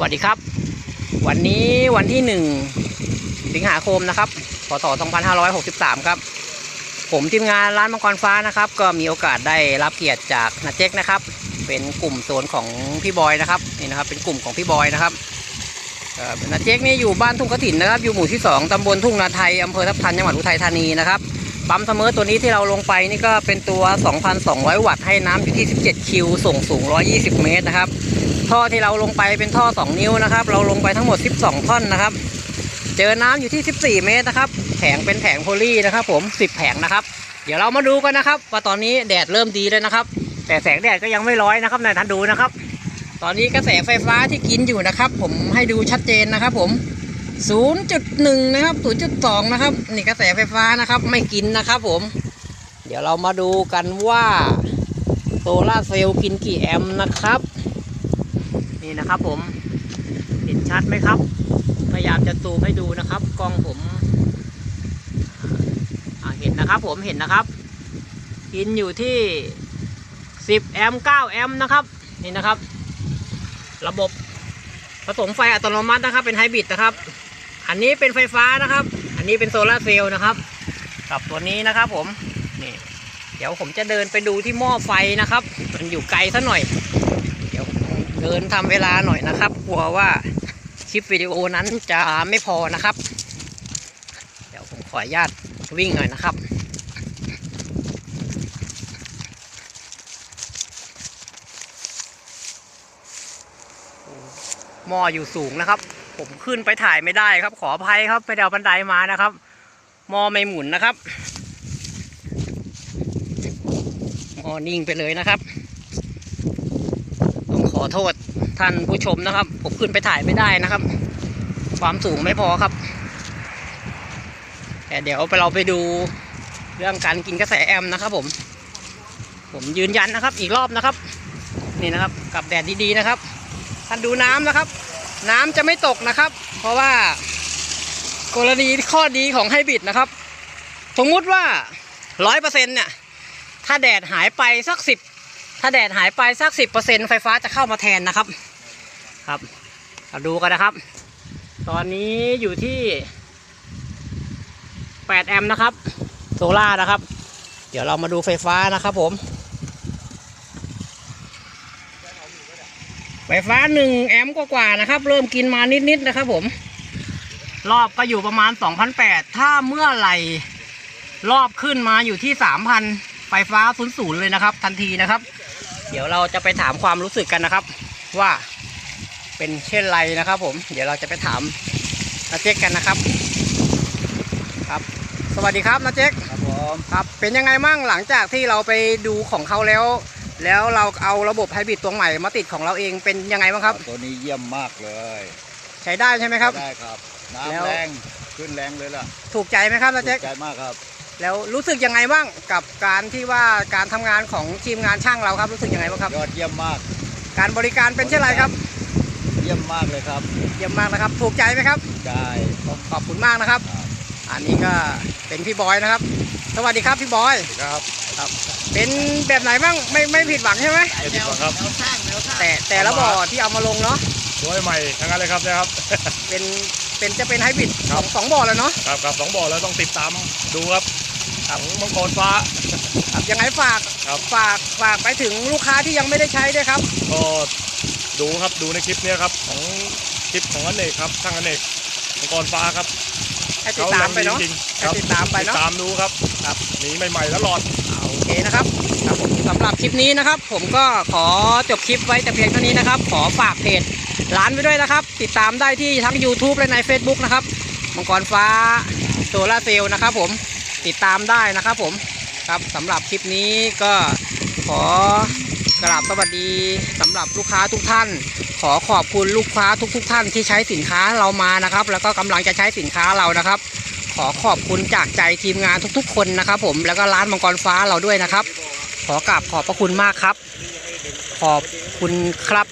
วัสดีครับ วันนี้วันที่หนึ่งสิงหาคมนะครับพศ2563 ครับ ผมทีมงานร้านมังกรฟ้านะครับ ก็มีโอกาสได้รับเกียรติจากนาเจ๊กนะครับ เป็นกลุ่มโซนของพี่บอยนะครับนี่นะครับ เป็นกลุ่มของพี่บอยนะครับนาเจ๊กนี่อยู่บ้านทุ่งกระถินนะครับ อยู่หมู่ที่ 2ตำบลทุ่งนาไทยอำเภอทับทันจังหวัดอุทัยธานีนะครับ ปั๊มเสมอตัวนี้ที่เราลงไปนี่ก็เป็นตัว 2,200 วัตต์ให้น้ำอยู่ที่ 17 คิว ส่งสูง 120 เมตรนะครับ ท่อที่เราลงไปเป็นท่อ 2 นิ้วนะครับ เราลงไปทั้งหมด 12 ท่อนนะครับ เจอน้ำอยู่ที่ 14 เมตรนะครับ แผงเป็นแผงโพลีนะครับ ผม 10 แผงนะครับ เดี๋ยวเรามาดูกันนะครับ ว่าตอนนี้แดดเริ่มดีเลยนะครับ แต่แสงแดดก็ยังไม่ร้อยนะครับนายท่านดูนะครับ ตอนนี้กระแสไฟฟ้าที่กินอยู่นะครับ ผมให้ดูชัดเจนนะครับ ผม 0.1 นะครับ 0.2 นะครับ นี่กระแสไฟฟ้านะครับ ไม่กินนะครับผม เดี๋ยวเรามาดูกันว่าโซลาเซลล์กินกี่แอมป์นะครับ นี่นะครับผม เห็นชัดไหมครับ พยายามจะซูมให้ดูนะครับ กล้องผมเห็นนะครับผมเห็นนะครับ กินอยู่ที่ 10 แอมป์ 9 แอมป์นะครับ นี่นะครับ ระบบผสมไฟอัตโนมัตินะครับ เป็นไฮบริดนะครับ อันนี้เป็นไฟฟ้านะครับ อันนี้เป็นโซลาเซลล์นะครับ กับตัวนี้นะครับผม นี่ เดี๋ยวผมจะเดินไปดูที่หม้อไฟนะครับ มันอยู่ไกลซะหน่อย เดี๋ยวเดินทำเวลาหน่อยนะครับ กลัวว่าคลิปวิดีโอนั้นจะไม่พอนะครับ เดี๋ยวผมขออนุญาตวิ่งหน่อยนะครับหม้ออยู่สูงนะครับ ผมขึ้นไปถ่ายไม่ได้ครับ ขออภัยครับไปเดาบันไดมานะครับ มอไม่หมุนนะครับ มอนิ่งไปเลยนะครับต้องขอโทษท่านผู้ชมนะครับ ผมขึ้นไปถ่ายไม่ได้นะครับ ความสูงไม่พอครับ แต่เดี๋ยวไปเราไปดูเรื่องการกินกระแสแอมนะครับ ผม ผมยืนยันนะครับ อีกรอบนะครับ นี่นะครับ กับแดดดีๆนะครับท่านดูน้ำนะครับ น้ำจะไม่ตกนะครับ เพราะว่ากรณีข้อดีของไฮบริดนะครับ สมมุติว่าร้อยเปอร์เซ็นต์เนี่ย ถ้าแดดหายไปสักสิบถ้าแดดหายไปสักสิบเปอร์เซ็นต์ไฟฟ้าจะเข้ามาแทนนะครับ ครับเราดูกันนะครับ ตอนนี้อยู่ที่แปดแอมป์นะครับ โซล่านะครับ เดี๋ยวเรามาดูไฟฟ้านะครับผม ไฟฟ้าหนึ่งแอมป์กว่าๆนะครับ เริ่มกินมานิดๆนะครับผม รอบก็อยู่ประมาณ2,800ถ้าเมื่อไหร่รอบขึ้นมาอยู่ที่3,000ไฟฟ้าศูนย์ศูนย์เลยนะครับ ทันทีนะครับ เดี๋ยวเราจะไปถามความรู้สึกกันนะครับ ว่าเป็นเช่นไรนะครับ ผม เดี๋ยวเราจะไปถามนาเจ๊กกันนะครับ ครับ สวัสดีครับนาเจ๊กครับผมครับ เป็นยังไงมั่งหลังจากที่เราไปดูของเขาแล้ว แล้วเราเอาระบบไฮบริดตัวใหม่มาติดของเราเองเป็นยังไงบ้างครับ ตัวนี้เยี่ยมมากเลยใช้ได้ใช่ไหมครับ ได้ครับแล้ว น้ำแรงขึ้นแรงเลยล่ะถูกใจไหมครับนาเจ๊กถูกใจมากครับ แล้วรู้สึกยังไงบ้างกับการที่ว่าการทำงานของทีมงานช่างเราครับรู้สึกยังไงบ้างครับ ยอดเยี่ยมมาก การบริการเป็นเช่นไรครับเยี่ยมมากเลยครับเยี่ยมมากนะครับ ถูกใจไหมครับ ได้ขอบคุณมากนะครับ อันนี้ก็เป็นพี่บอยนะครับ สวัสดีครับพี่บอย ครับครับ เป็นแบบไหนบ้างไม่ไม่ผิดหวังใช่ไหมไม่ผิดหวังครับ แต่แต่ละบ่อที่เอามาลงเนาะตัวใหม่ทั้งนั้นเลยครับนะครับ เป็นเป็นจะเป็นไฮบริดครัสบองสองบ่อแล้วเนาะครับครับสองบ่อแล้วต้องติดตามดูครับของมังกรฟ้าครับยังไงฝากครับฝากฝากไปถึงลูกค้าที่ยังไม่ได้ใช้ด้วยครับก็ดูครับดูในคลิปเนี้ยครับของคลิปของอเนกครับช่างอเนกมังกรฟ้าครับ ให้ติดตามไปเนาะขแรงดีจริงๆให้ครับติดตามไปเนาะติดตามดูครับครับหนีใหม่ๆแล้วหลอดโอเคนะครับครับผมสำหรับคลิปนี้นะครับ ผมก็ขอจบคลิปไว้แต่เพียงเท่านี้นะครับ ขอฝากเพจร้านไว้ด้วยนะครับ ติดตามได้ที่ทั้ง YouTube และใน Facebook นะครับมังกรฟ้าโซลาเซลล์นะครับ ผมติดตามได้นะครับ ผมครับสำหรับคลิปนี้ก็ขอ กราบสวัสดีสำหรับลูกค้าทุกท่าน ขอขอบคุณลูกค้าทุกๆท่านที่ใช้สินค้าเรามานะครับ แล้วก็กำลังจะใช้สินค้าเรานะครับ ขอขอบคุณจากใจทีมงานทุกๆ คนนะครับ ผมแล้วก็ร้านมังกรฟ้าเราด้วยนะครับ ขอกราบขอบพระคุณมากครับ ขอบคุณครับ